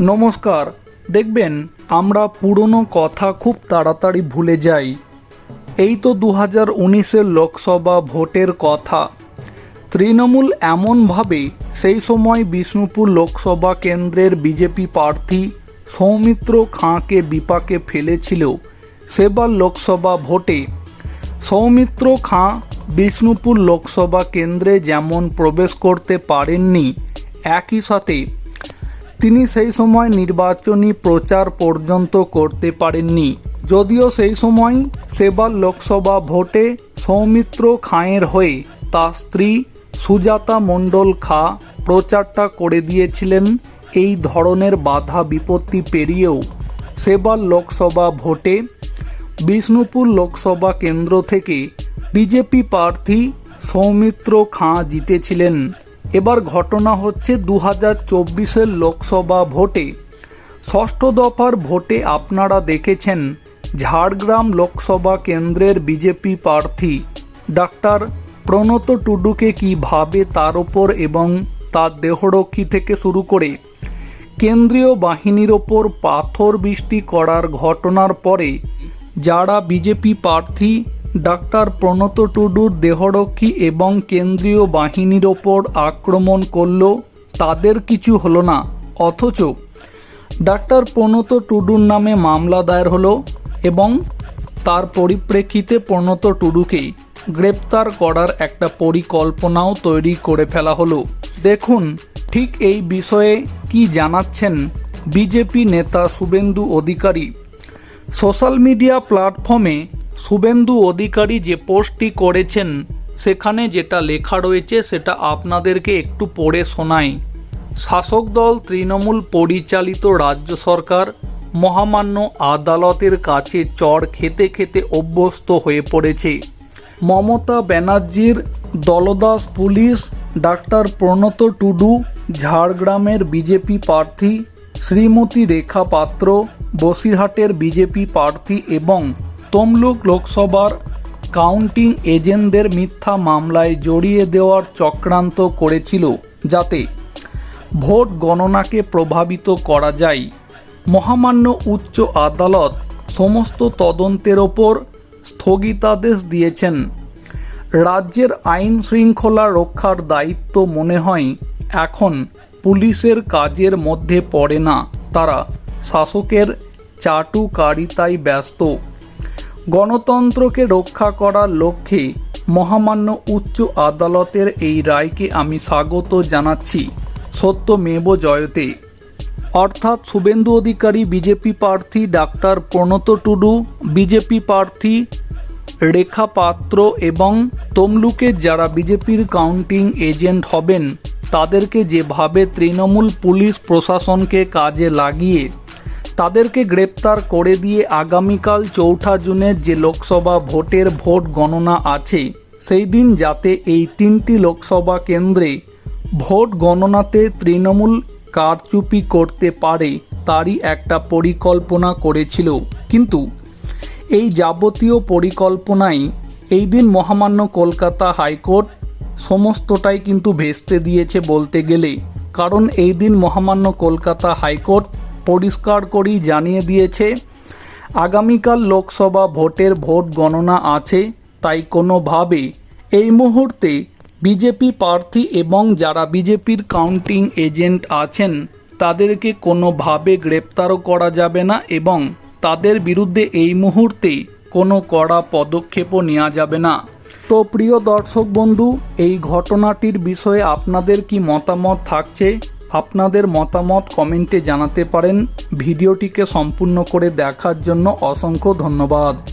নমস্কার। দেখবেন, আমরা পুরনো কথা খুব তাড়াতাড়ি ভুলে যাই। এই তো দু হাজার উনিশের লোকসভা ভোটের কথা। তৃণমূল এমনভাবে সেই সময় বিষ্ণুপুর লোকসভা কেন্দ্রের বিজেপি প্রার্থী সৌমিত্র খাঁকে বিপাকে ফেলেছিল সেবার লোকসভা ভোটে। সৌমিত্র খাঁ বিষ্ণুপুর লোকসভা কেন্দ্রে যেমন প্রবেশ করতে পারেননি, একই সাথে তিনি সেই সময় নির্বাচনী প্রচার পর্যন্ত করতে পারেননি। যদিও সেই সময় সেবার লোকসভা ভোটে সৌমিত্র খাঁয়ের হয়ে তার স্ত্রী সুজাতা মণ্ডল খা প্রচারটা করে দিয়েছিলেন, এই ধরনের বাধা বিপত্তি পেরিয়েও। সেবার লোকসভা ভোটে বিষ্ণুপুর লোকসভা কেন্দ্র থেকে বিজেপি প্রার্থী সৌমিত্র খাঁ জিতেছিলেন। এবার ঘটনা হচ্ছে দু হাজার চব্বিশের লোকসভা ভোটে। ষষ্ঠ দফার ভোটে আপনারা দেখেছেন ঝাড়গ্রাম লোকসভা কেন্দ্রের বিজেপি প্রার্থী ডাক্তার প্রণত টুডুকে কীভাবে তার ওপর এবং তার দেহরক্ষী থেকে শুরু করে কেন্দ্রীয় বাহিনীর ওপর পাথর বৃষ্টি করার ঘটনার পরে যারা বিজেপি প্রার্থী ডাক্তার প্রণত টুডুর দেহরক্ষী এবং কেন্দ্রীয় বাহিনীর ওপর আক্রমণ করল, তাদের কিছু হলো না। অথচ ডাক্তার প্রণত টুডুর নামে মামলা দায়ের হলো এবং তার পরিপ্রেক্ষিতে প্রণত টুডুকেই গ্রেপ্তার করার একটা পরিকল্পনাও তৈরি করে ফেলা হলো। দেখুন, ঠিক এই বিষয়ে কি জানাচ্ছেন বিজেপি নেতা শুভেন্দু অধিকারী। সোশ্যাল মিডিয়া প্ল্যাটফর্মে শুভেন্দু অধিকারী যে পোস্টটি করেছেন, সেখানে যেটা লেখা রয়েছে সেটা আপনাদেরকে একটু পড়ে শোনাই। শাসক দল তৃণমূল পরিচালিত রাজ্য সরকার মহামান্য আদালতের কাছে চড় খেতে খেতে অভ্যস্ত হয়ে পড়েছে। মমতা ব্যানার্জির দলদাস পুলিশ, ডাক্তার প্রণত টুডু, ঝাড়গ্রামের বিজেপি প্রার্থী, শ্রীমতী রেখা পাত্র, বসিরহাটের বিজেপি প্রার্থী এবং তমলুক লোকসভার কাউন্টিং এজেন্টদের মিথ্যা মামলায় জড়িয়ে দেওয়ার চক্রান্ত করেছিল যাতে ভোট গণনাকে প্রভাবিত করা যায়। মহামান্য উচ্চ আদালত সমস্ত তদন্তের ওপর স্থগিতাদেশ দিয়েছেন। রাজ্যের আইন শৃঙ্খলা রক্ষার দায়িত্ব মনে হয় এখন পুলিশের কাজের মধ্যে পড়ে না। তারা শাসকের চাটুকারিতায় ব্যস্ত। গণতন্ত্রকে রক্ষা করার লক্ষ্যে মহামান্য উচ্চ আদালতের এই রায়কে আমি স্বাগত জানাচ্ছি। সত্যমেব জয়তে। অর্থাৎ শুভেন্দু অধিকারী বিজেপি প্রার্থী ডাক্তার প্রণত টুডু, বিজেপি প্রার্থী রেখা পাত্র এবং তমলুকের যারা বিজেপির কাউন্টিং এজেন্ট হবেন, তাদেরকে যেভাবে তৃণমূল পুলিশ প্রশাসনকে কাজে লাগিয়ে তাদেরকে গ্রেপ্তার করে দিয়ে আগামীকাল চৌঠা জুনের যে লোকসভা ভোটের ভোট গণনা আছে, সেই দিন যাতে এই তিনটি লোকসভা কেন্দ্রে ভোট গণনাতে তৃণমূল কারচুপি করতে পারে, তারই একটা পরিকল্পনা করেছিল। কিন্তু এই যাবতীয় পরিকল্পনাই এই দিন মহামান্য কলকাতা হাইকোর্ট সমস্তটাই কিন্তু ভেস্তে দিয়েছে বলতে গেলে। কারণ এই দিন মহামান্য কলকাতা হাইকোর্ট পরিষ্কার করেই জানিয়ে দিয়েছে, আগামীকাল লোকসভা ভোটের ভোট গণনা আছে, তাই কোনোভাবে এই মুহূর্তে বিজেপি প্রার্থী এবং যারা বিজেপির কাউন্টিং এজেন্ট আছেন, তাদেরকে কোনোভাবে গ্রেপ্তারও করা যাবে না এবং তাদের বিরুদ্ধে এই মুহূর্তে কোনো কড়া পদক্ষেপও নেওয়া যাবে না। তো প্রিয় দর্শক বন্ধু, এই ঘটনাটির বিষয়ে আপনাদের কি মতামত থাকছে? আপনাদের মতামত কমেন্টে জানাতে পারেন। ভিডিওটিকে সম্পূর্ণ করে দেখার জন্য অসংখ্য ধন্যবাদ।